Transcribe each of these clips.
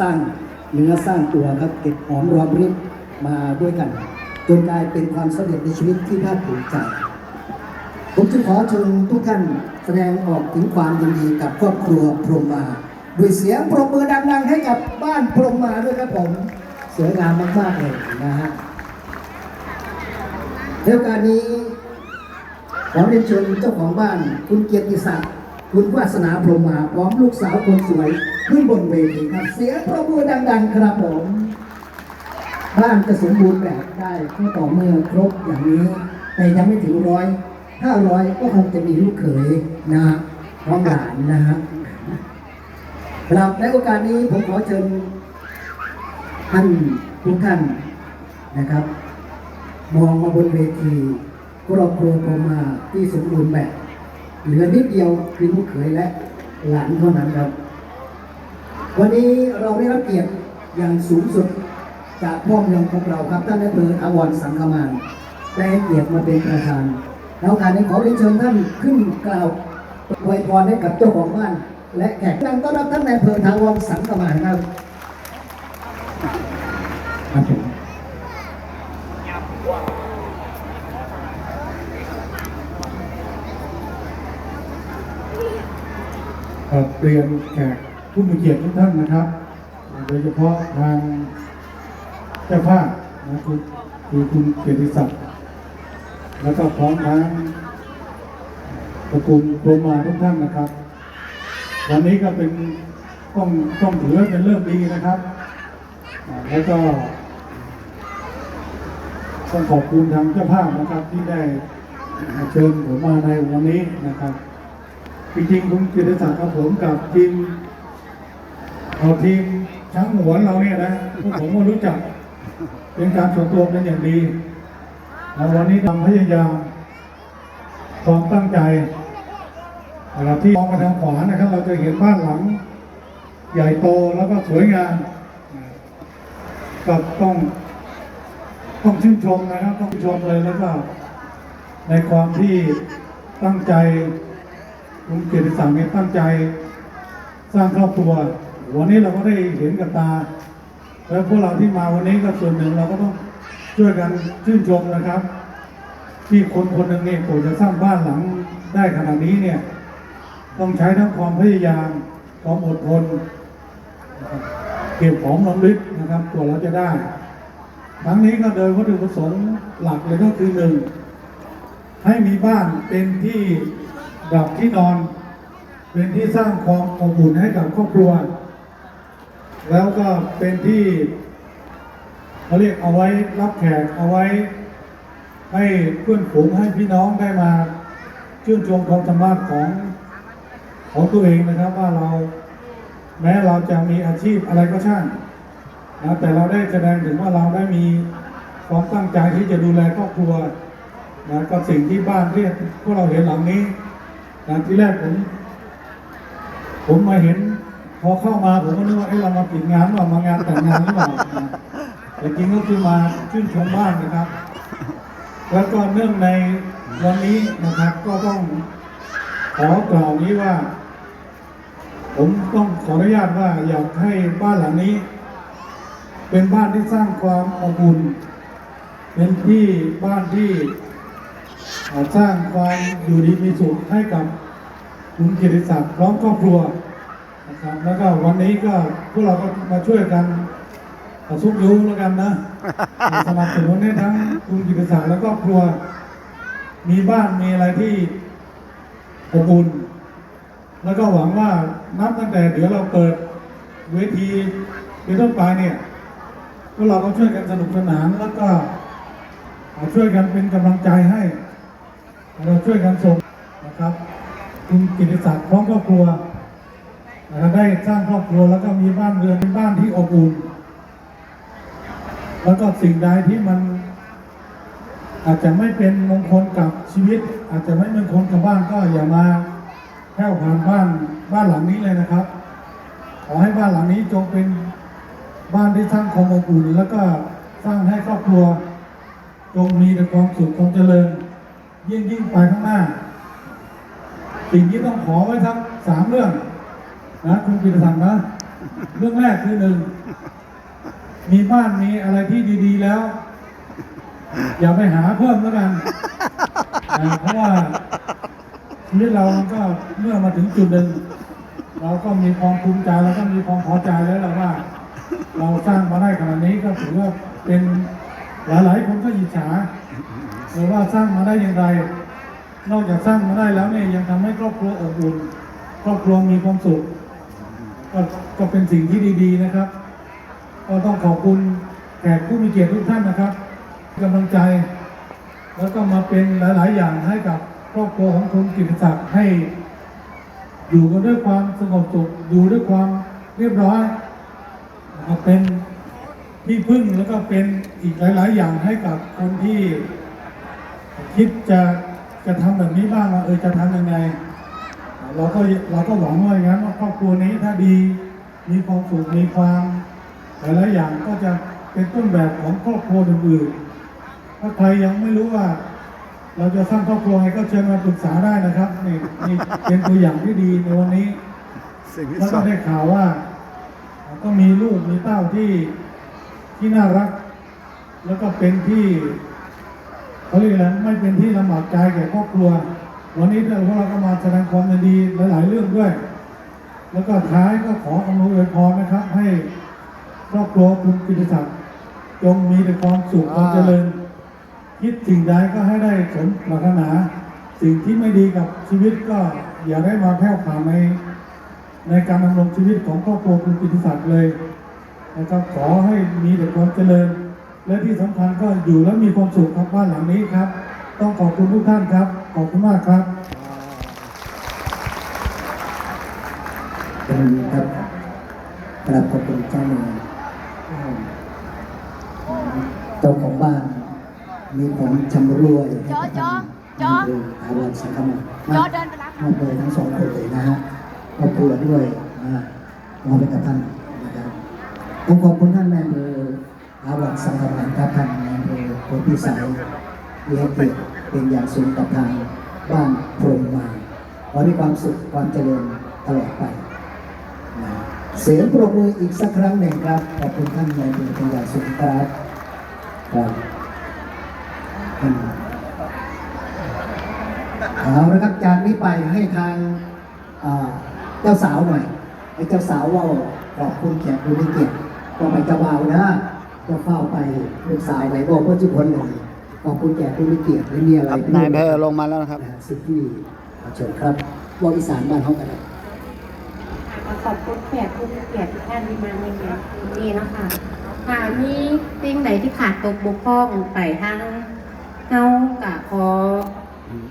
สร้างเนื้อสร้างตัวครับเก็บหอมรอมริบมาด้วยกัน จนกลายเป็นความสำเร็จในชีวิตที่ภาคภูมิใจผมจึงขอเชิญทุกท่านแสดงออกถึงความยินดีกับครอบครัวพรหมมาด้วยเสียงปรบมือดังๆ ให้กับบ้านพรหมมาด้วยครับผมสวยงามมากๆเลยนะฮะในโอกาสนี้ขอเรียนเชิญเจ้าของบ้านคุณเกียรติศักดิ์ คุณวาสนาพรมมาพร้อมลูกสาวคนสวยขึ้นบนเวทีครับเสียงปรบมือดัง ๆ ครับผม บ้านจะสมบูรณ์แบบได้ก็ต่อเมื่อครบอย่างนี้ แต่ยังไม่ถึงร้อยถ้าร้อยก็คงจะมีลูกเขยนะฮะน้องหลานนะฮะครับในโอกาสนี้ผมขอเชิญท่านทุกท่านนะครับ มองมาบนเวทีครอบครัวผมมาที่สมบูรณ์แบบ เหลือนิดเดียวคือลูกเขยและหลานเท่านั้นครับ วันนี้เราได้รับเกียรติอย่างสูงสุดจากพ่อเมืองของเราครับท่านนายอำเภออาวรสังคมานได้เกียรติมาเป็นประธานแล้วการนี้ขอเรียนเชิญท่านขึ้นกล่าวอวยพรให้กับเจ้าของบ้าน และแขกนำต้อนรับท่านนายอำเภอทาวรสังคมานครับครับผม เรียนแขกผู้มีเกียรติทุกท่านนะครับ โดยเฉพาะทางเจ้าภาพนะคือคือคุณเกียรติศักดิ์แล้วก็พร้อมทั้งตระกูลโรมาทุกท่านนะครับ วันนี้ก็เป็นต้องต้องถือว่าเป็นเรื่องดีนะครับ แล้วก็ต้องขอบคุณทางเจ้าภาพนะครับที่ได้เชิญผมมาในวันนี้นะครับ จริงๆคุณกิตศักดิ์กับผมกับทีมเอาทีมช้างหวนเราเนี่ยนะพวกผมก็รู้จัก เป็นการส่วนตัวเป็นอย่างดีแล้ววันนี้ทำพยายามความตั้งใจนะครับที่มองมาทางขวานะครับ เราจะเห็นบ้านหลัง ใหญ่โตแล้วก็สวยงามก็ต้องต้องชื่นชมนะครับ ต้องชื่นชมเลยแล้วก็ในความที่ตั้งใจ คุณเกียรติศักดิ์เนี่ยตั้งใจสร้างครอบครัว วันนี้เราก็ได้เห็นกับตา แล้วพวกเราที่มาวันนี้ก็ส่วนหนึ่งเราก็ต้องช่วยกันชื่นชมนะครับ ที่คนคนหนึ่งเนี่ยกว่าจะสร้างบ้านหลังได้ขนาดนี้เนี่ย ต้องใช้ทั้งความพยายามความอดทนเก็บของลำลึกนะครับกว่าเราจะได้ทั้งนี้ก็โดยวัตถุประสงค์หลักเลยก็คือหนึ่งให้มีบ้านเป็นที่ ดับที่นอน เป็นที่สร้างความอบอุ่นให้กับครอบครัว แล้วก็เป็นที่เขาเรียกเอาไว้รับแขกเอาไว้ ให้เพื่อนฝูงให้พี่น้องได้มาชื่นชมความสามารถของของตัวเองนะครับว่าเราแม้เราจะมีอาชีพอะไรก็ช่างนะแต่เราได้แสดงถึงว่าเราได้มีความตั้งใจที่จะดูแลครอบครัวนะกับสิ่งที่บ้านที่พวกเราเห็นหลังนี้ นะที่แรกผม ผมมาเห็น พอเข้ามาผมก็นึกว่าเอ้เรามาปิดงานหรือว่ามางานแต่งงานหรือเปล่านะแต่จริงก็คือมาชื่นชมบ้านนะครับ แล้วก็เนื่องในวันนี้นะครับ ก็ต้องขอกล่าวนี้ว่า ผมต้องขออนุญาตว่าอยากให้บ้านหลังนี้ เป็นบ้านที่สร้างความอบอุ่นเป็นที่บ้านที่ สร้างความอยู่ดีมีสุขให้กับคุณเกียรติศักดิ์พร้อมครอบครัวนะครับแล้วก็วันนี้ก็พวกเราก็มาช่วยกันซุกยุงแล้วกันนะสนับสนุนให้ทั้งคุณกิติศักดิ์และครอบครัว มีบ้านมีอะไรที่อบอุ่นแล้วก็หวังว่านับตั้งแต่เดี๋ยวเราเปิดเวทีเป็นต้นไปเนี่ยพวกเราก็ช่วยกันสนุกสนานแล้วก็ช่วยกันเป็นกำลังใจให้ เราช่วยกันส่งนะครับคุณกิติศักดิ์พร้อมครอบครัวนะครับได้สร้างครอบครัวแล้วก็มีบ้านเรือนเป็นบ้านที่อบอุ่น แล้วก็สิ่งใดที่มัน อาจจะไม่เป็นมงคลกับชีวิต อาจจะไม่มงคลกับบ้านก็อย่ามาแค่ผ่านบ้านบ้านหลังนี้เลยนะครับ ขอให้บ้านหลังนี้จงเป็นบ้านที่สร้างความอบอุ่น แล้วก็สร้างให้ครอบครัวจงมีแต่ความสุขความเจริญ ยิ่งยิ่งไปข้างหน้า สิ่งที่ต้องขอไว้ทั้งสามเรื่อง นะคุณปิตศักดิ์นะ เรื่องแรกคือหนึ่งมีบ้านมีอะไรที่ดี ๆ แล้ว อย่าไปหาเพิ่มแล้วกันนะเพราะว่าชีวิตเรามันก็เมื่อมาถึงจุดหนึ่งเราก็มีความภูมิใจแล้วก็มีความพอใจแล้วแหละว่า เราสร้างมาได้ขนาดนี้ก็ถือว่าเป็นหลายๆคนก็อิจฉา เลยว่าสร้างมาได้อย่างไร นอกจากสร้างมาได้แล้วเนี่ยยังทำให้ครอบครัวอบอุ่นครอบครัวมีความสุขก็ก็เป็นสิ่งที่ดี ๆนะครับ ก็ต้องขอบคุณแขกผู้มีเกียรติทุกท่านนะครับกำลังใจ แล้วก็มาเป็นหลาย ๆ อย่างให้กับครอบครัวของคุณกิติศักดิ์ให้ อยู่กันด้วยความสงบสุขอยู่ด้วยความเรียบร้อยนะครับเป็นที่พึ่งแล้วก็เป็นอีกหลาย ๆ อย่างให้กับคนที่ คิดจะจะทำแบบนี้บ้างว่าเออจะทำยังไง เราก็เราก็หวังว่าอย่างนั้นว่าครอบครัวนี้ถ้าดีมีความสุขมีความหลายๆอย่างก็จะเป็นต้นแบบของครอบครัวอื่นๆถ้าใครยังไม่รู้ว่า เราจะสร้างครอบครัวไงก็เชิญมาปรึกษาได้นะครับนี่นี่เป็นตัวอย่างที่ดีในวันนี้สิ่งที่แล้วสก็องได้ข่าวว่าก็มีลูกมีเต้าที่ที่น่ารัก แล้วก็เป็นที่ เขาเรียกอะไรไม่เป็นที่ลำบากใจแก่ครอบครัว วันนี้เราพวกเราก็มาแสดงความยินดีหลายๆเรื่องด้วย แล้วก็ท้ายก็ขออำนวยอวยพรนะครับ ให้ครอบครัวคุณกิติศักดิ์จงมีแต่ความสุขความเจริญ คิดสิ่งใดก็ให้ได้สมปรารถนา สิ่งที่ไม่ดีกับชีวิตก็อย่าได้มาแพร่ผ่านในในการดำรงชีวิตของครอบครัวคุณกิติศักดิ์เลยนะครับขอให้มีแต่ความเจริญ และที่สำคัญก็อยู่แล้วมีความสุขครับบ้านหลังนี้ครับ ต้องขอบคุณทุกท่านครับ ขอบคุณมากครับเป็นครับกราบขอบคุณเจ้าเมืองเจ้าของบ้านมีของชำรวยจอจอจออาวันสังคมจอเดินไปรับมอบเลยทั้งสองคนเลยนะฮะครอบครัวด้วยนะมอบไปกับท่านนะครับต้องขอบคุณท่านนายอำเภอ อาวันสังคมครับท่านนายอำเภอโพธิสัยที่ให้เกียรติเป็นอย่างสูงกับทางบ้านพรมมาขอให้มีความสุขความเจริญตลอดไปเสียงปรบมืออีกสักครั้งหนึ่งครับ ขอบคุณท่านนายอำเภอเป็นอย่างสูงครับครับเอาละครับจากนี้ไปให้ทางเจ้าสาวหน่อยให้เจ้าสาวว่าขอบคุณแขกผู้มีเกียรติก็ไปเจ้าบ่าวนะ จะเฝ้าไปลูกสาวไปบอกเพื่อทุกคนเลยขอบคุณแขกผู้มีเกียรติไม่มีอะไรครับนายอำเภอลงมาแล้วนะครับนะฮะสิ่งที่เชิญครับวออีสานบ้านเขากันนะขอบคุณแขกผู้มีเกียรติทุกท่านที่มาในงานนี้นะคะค่ะมีสิ่งไหนที่ขาดตกบกพร่องไปทางเฮากะขอ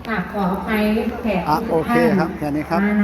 กะขออภัยแขกอะทุกโอเคท่านครับแค่นี้ครับมาณ